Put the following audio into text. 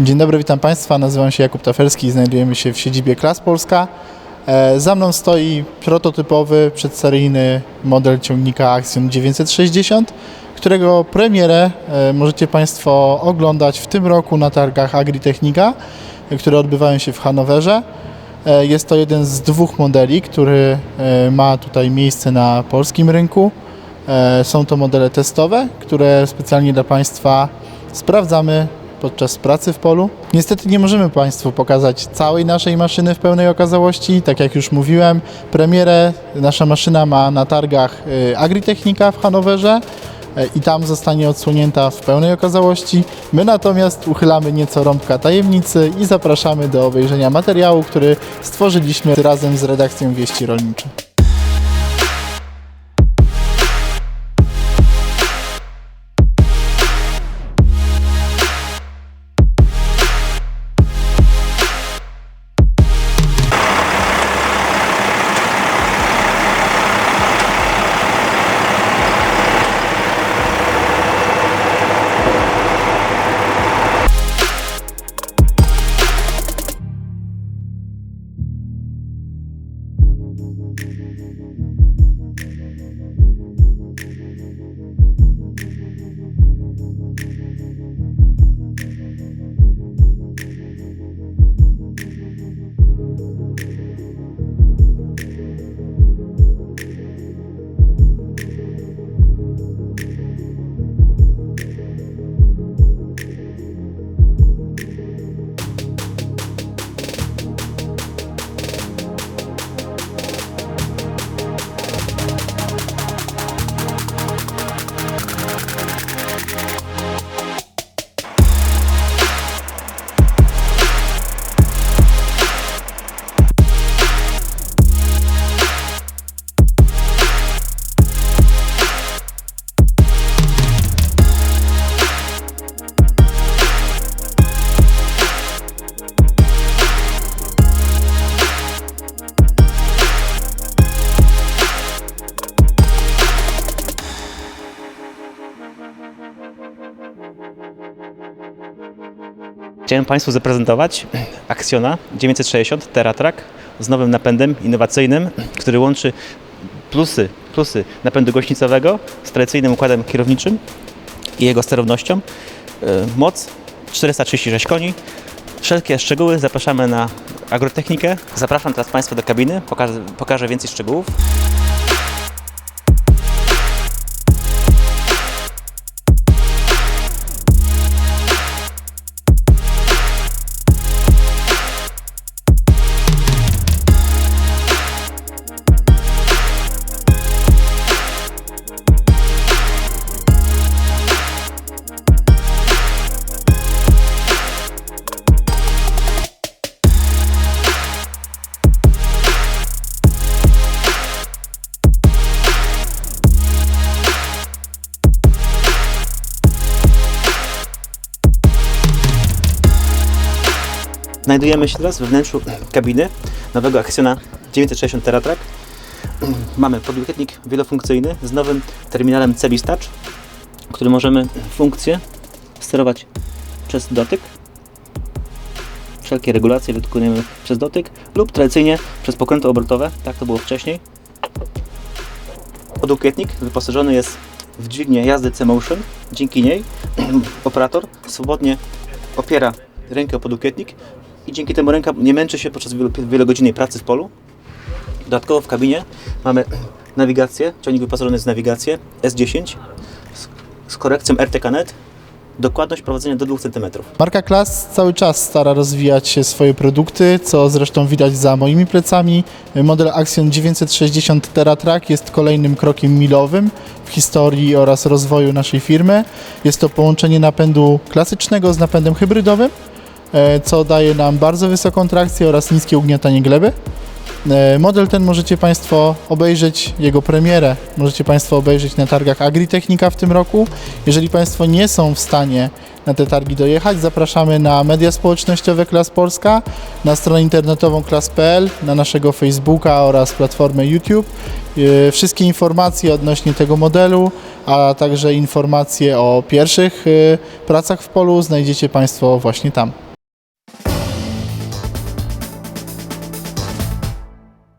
Dzień dobry, witam Państwa. Nazywam się Jakub Taferski i znajdujemy się w siedzibie Klas Polska. E, Za mną stoi prototypowy, przedseryjny model ciągnika Axion 960, którego premierę e, możecie Państwo oglądać w tym roku na targach Agritechnika, które odbywają się w Hanowerze. E, Jest to jeden z dwóch modeli, który ma tutaj miejsce na polskim rynku. Są to modele testowe, które specjalnie dla Państwa sprawdzamy podczas pracy w polu. Niestety nie możemy Państwu pokazać całej naszej maszyny w pełnej okazałości. Tak jak już mówiłem, premierę nasza maszyna ma na targach y, Agritechnika w Hanowerze y, i tam zostanie odsłonięta w pełnej okazałości. My natomiast uchylamy nieco rąbka tajemnicy i zapraszamy do obejrzenia materiału, który stworzyliśmy razem z redakcją Wieści Rolnicze. Chciałem Państwu zaprezentować Axiona 960 TerraTrack z nowym napędem innowacyjnym, który łączy plusy, plusy napędu gośnicowego z tradycyjnym układem kierowniczym i jego sterownością. E, Moc 436 koni. Wszelkie szczegóły zapraszamy na agrotechnikę. Zapraszam teraz Państwa do kabiny, pokażę, pokażę więcej szczegółów. Znajdujemy się teraz we wnętrzu kabiny nowego Axiona 960 TerraTrack. Mamy podłokietnik wielofunkcyjny z nowym terminalem Touch, który możemy funkcję sterować przez dotyk. Wszelkie regulacje wykonujemy przez dotyk lub tradycyjnie przez pokrętło obrotowe, tak to było wcześniej. Podłokietnik wyposażony jest w dźwignię jazdy C-Motion. Dzięki niej operator swobodnie opiera rękę o podłokietnik i dzięki temu ręka nie męczy się podczas wielo- wielogodzinnej pracy w polu. Dodatkowo w kabinie mamy nawigację, ciągnik wyposażony jest w nawigację S10 z, z korekcją RTK-Net, dokładność prowadzenia do 2 cm. Marka Klas cały czas stara rozwijać swoje produkty, co zresztą widać za moimi plecami. Model Axion 960 TerraTrack jest kolejnym krokiem milowym w historii oraz rozwoju naszej firmy. Jest to połączenie napędu klasycznego z napędem hybrydowym, co daje nam bardzo wysoką trakcję oraz niskie ugniatanie gleby. E, Model ten możecie Państwo obejrzeć, jego premierę możecie Państwo obejrzeć na targach Agritechnika w tym roku. Jeżeli Państwo nie są w stanie na te targi dojechać, zapraszamy na media społecznościowe Klas Polska, na stronę internetową klas.pl, na naszego Facebooka oraz platformę YouTube. E, Wszystkie informacje odnośnie tego modelu, a także informacje o pierwszych e, pracach w polu znajdziecie Państwo właśnie tam.